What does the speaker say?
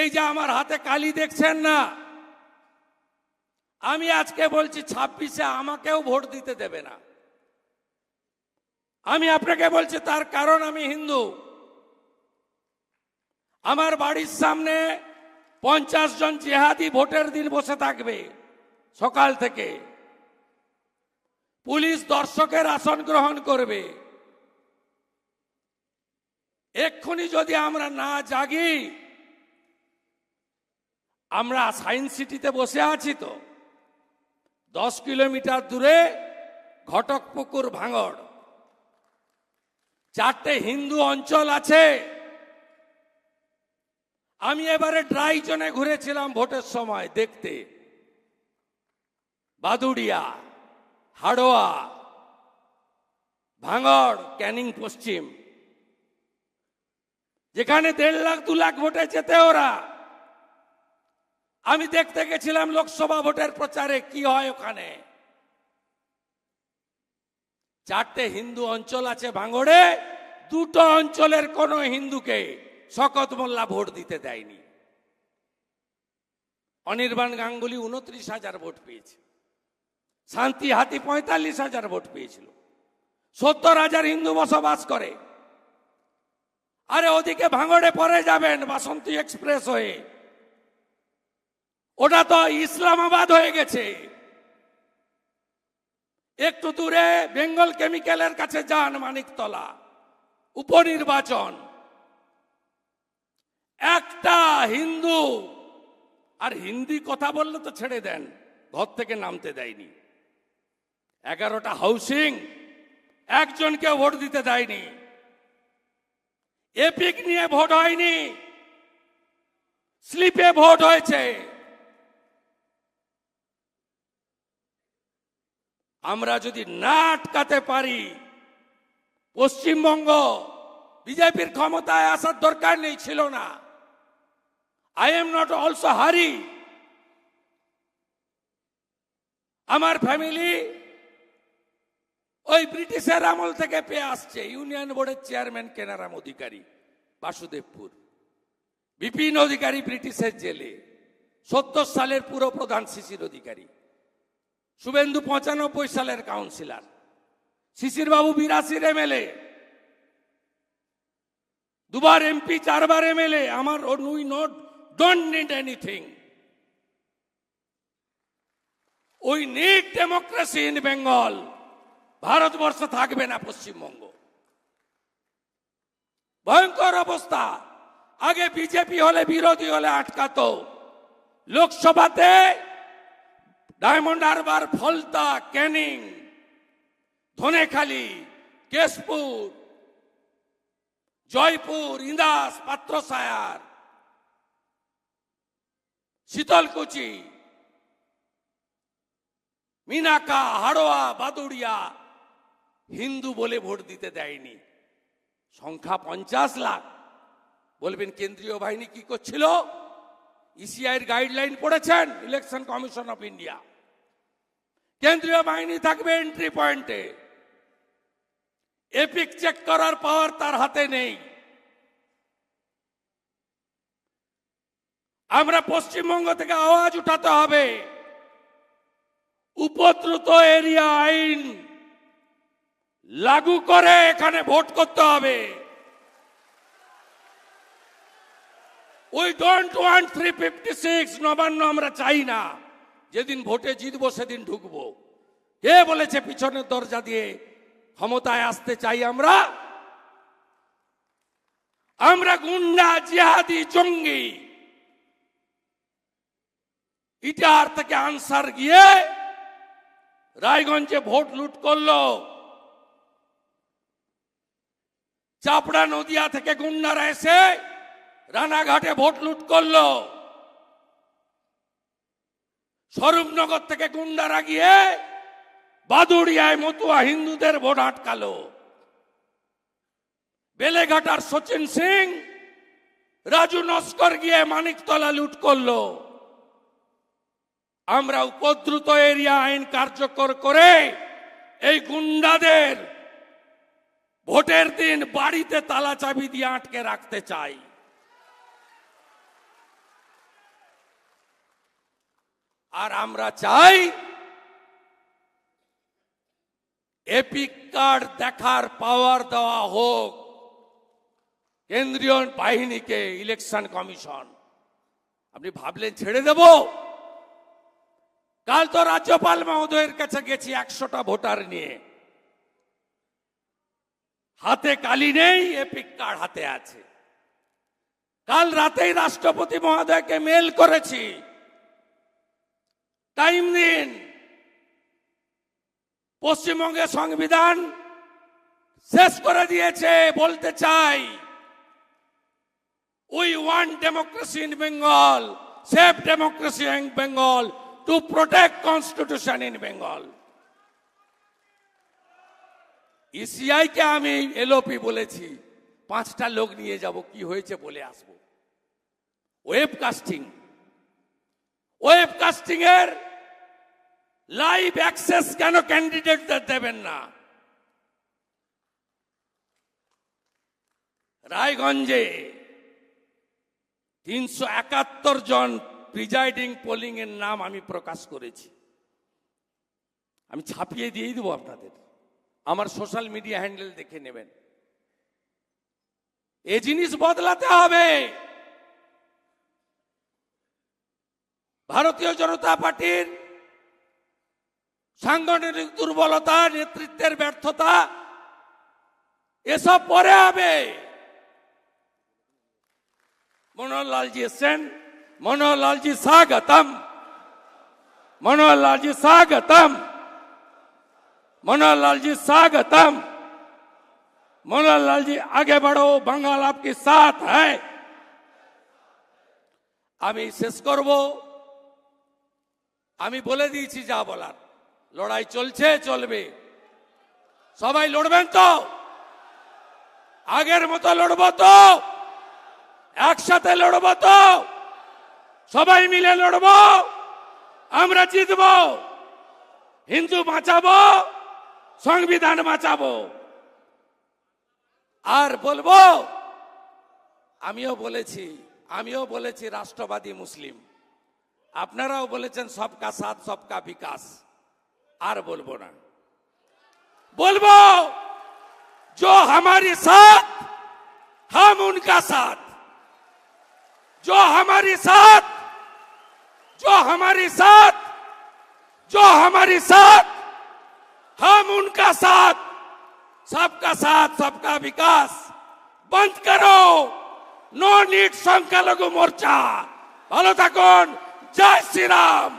এই যে আমার হাতে কালি দেখছেন না, আমি আজকে বলছি ছাব্বিশে আমাকেও ভোট দিতে দেবে না। আমি আপনাকে বলছি তার কারণ আমি হিন্দু। আমার বাড়ির সামনে পঞ্চাশ জন জেহাদি ভোটের দিন বসে থাকবে সকাল থেকে। পুলিশ দর্শকের আসন গ্রহণ করবে। এক্ষুনি যদি আমরা না জাগি আমরা সায়েন্স সিটিতে বসে আছি তো। দশ কিলোমিটার দূরে ঘটকপুকুর ভাঙড়। চারটে হিন্দু অঞ্চল আছে। আমি এবারে ড্রাই জোনে ঘুরেছিলাম ভোটের সময় দেখতে। বাদুড়িয়া, হাড়োয়া, ভাঙড়, ক্যানিং পশ্চিম। যেখানে দেড় লাখ, দু লাখ ভোটে যেতে ওরা। আমি দেখতে গেছিলাম লোকসভা ভোটের প্রচারে কি হয় ওখানে। চারটে হিন্দু অঞ্চল আছে ভাঙড়ে, দুটো অঞ্চলের কোন হিন্দুকে শকত মোল্লা ভোট দিতে দেয়নি। অনির্বাণ গাঙ্গুলি উনত্রিশ হাজার ভোট পেয়েছে। শান্তি হাতি পঁয়তাল্লিশ হাজার ভোট পেয়েছিল। সত্তর হাজার হিন্দু বসবাস করে। আরে ওদিকে ভাঙড়ে পরে যাবেন বাসন্তী এক্সপ্রেস হয়ে। ওটা তো ইসলামাবাদ হয়ে গেছে। একটু দূরে বেঙ্গল কেমিক্যালের কাছে যান মানিকতলা। উপনির্বাচন। একটা হিন্দু, আর হিন্দি কথা বললে তো ছেড়ে দেন, ঘর থেকে নামতে দেয়নি। এগারোটা হাউসিং, একজনকে ভোট দিতে দেয়নি। এপিক নিয়ে ভোট হয়নি। স্লিপে ভোট হয়েছে। আমরা যদি না আটকাতে পারি, পশ্চিমবঙ্গ বিজেপির ক্ষমতায় আসার দরকার নেই, ছিল না। আই এম নট অলসো হারি আমার ফ্যামিলি ওই ব্রিটিশের আমল থেকে পেয়ে আসছে, ইউনিয়ন বোর্ডের চেয়ারম্যান কেনারাম অধিকারী, বাসুদেবপুর। বিপিন অধিকারী ব্রিটিশের জেলে, সত্তর সালের পুরো প্রধান শিশির অধিকারী। শুভেন্দু পঁচানব্বই সালের কাউন্সিলর। শিশির বাবু বিরাশির এমএলএ। দুবার এমপি, চারবার এমএলএ। আমার we not don't need anything we need democracy in Bengal Bharatvarsha থাকবে না পশ্চিমবঙ্গ। ভয়ঙ্কর অবস্থা। আগে বিজেপি হলে, বিরোধী হলে আটকাতো। লোকসভাতে Diamond Harbour, Falta, Canning, Dhanekhali, Keshpur, Joypur, Indas, Patrasayer, Sitalkuchi, Minakha, Haroa, Baduria, Hindu বলে ভোট দিতে দেয়নি। সংখ্যা পঞ্চাশ লাখ। বলবেন, কেন্দ্রীয় বাহিনী কি করছিল? ইসিআইয়ের গাইডলাইন পড়েছেন ইলেকশন কমিশন অফ ইন্ডিয়া কেন্দ্রীয় বাহিনী থাকবে এন্ট্রি পয়েন্টে এপিক চেক করার পাওয়ার তার হাতে নেই। আমরা পশ্চিমবঙ্গ থেকে আওয়াজ উঠাতে হবে। উপদ্রুত এরিয়া আইন লাগু করে এখানে ভোট করতে হবে। We don't want three fifty six Nabanna আমরা চাই না। যেদিন ভোটে জিতবো সেদিন ঢুকবো। কে বলেছে পিছনের দরজা দিয়ে ক্ষমতায় আসতে চাই আমরা? আমরা গুন্ডা, জিহাদি, জঙ্গি। ইটার থেকে আনসার গিয়ে রায়গঞ্জে ভোট লুট করল। চাপড়া নদিয়া থেকে গুন্ডারা এসে রানাঘাটে ভোট লুট করল। স্বরূপনগর থেকে গুন্ডারা গিয়ে বাদুড়িয়ায় মতুয়া হিন্দুদের ভোট আটকালো। বেলেঘাটার সচিন সিং, রাজু নস্কর গিয়ে মানিকতলা লুট করল। আমরা উপদ্রুত এরিয়া আইন কার্যকর করে এই গুন্ডাদের ভোটের দিন বাড়িতে তালা চাবি দিয়ে আটকে রাখতে চাই। আর আমরা চাই এপিক কার্ড দেখার পাওয়ার দেওয়া হোক। কেন্দ্রীয় বাহিনীকে ইলেকশন কমিশন। আপনি ভাবলেন ছেড়ে দেব? কাল তো রাজ্যপাল মহোদয়ের কাছে গেছি একশোটা ভোটার নিয়ে। হাতে কালি নেই, এপিক কার্ড হাতে আছে। কাল রাতেই রাষ্ট্রপতি মহোদয়কে মেল করেছি। টাইম দিন। পশ্চিমবঙ্গের সংবিধান শেষ করে দিয়েছে, বলতে চাই। We want democracy in Bengal safe democracy in Bengal to protect constitution in Bengal ECI কে আমি এলওপি বলেছি, পাঁচটা লোক নিয়ে যাব, কি হয়েছে বলে আসব। ওয়েব কাস্টিং কাস্টিং এর লাইভ অ্যাক্সেস কেন ক্যান্ডিডেটদের দেবেন না? রায়গঞ্জে তিনশো একাত্তর জন প্রিজাইডিং পোলিং এর নাম আমি প্রকাশ করেছি। আমি ছাপিয়ে দিয়েই দেবো আপনাদের। আমার সোশ্যাল মিডিয়া হ্যান্ডেল দেখে নেবেন। এ জিনিস বদলাতে হবে। ভারতীয় জনতা পার্টির সাংগঠনিক দুর্বলতা নেতৃত্বের ব্যর্থতা এসব পরে হবে मनोहर लाल जी एसेन मनोहर लाल जी स्वागतम मनोहर लाल जी स्वागतम मनोहर लाल जी स्वागतम मनोहर लाल जी आगे बढ़ो बंगाल आपके साथ है আমি শেষ করব আমি বলে দিয়েছি যা বলার। লড়াই চলছে, চলবে। সবাই লড়বেন তো? আগের মতো লড়ব তো? একসাথে লড়ব তো? সবাই মিলে লড়বো? আমরা জিতবো। হিন্দু বাঁচাবো, সংবিধান বাঁচাবো। আর বলব, আমিও বলেছি আমিও বলেছি রাষ্ট্রবাদী মুসলিম। আপনারাও বলেছেন সবকা সাথ সবকা বিকাশ আর বলবো না বলবো जो हमारे साथ हम उनका साथ जो हमारे साथ जो हमारे साथ जो हमारे साथ हम उनका साथ सबका साथ सबका विकास बंद करो नो नीट সংখ্যালঘু মোর্চা ভালো থাকুন জয় শ্রীরাম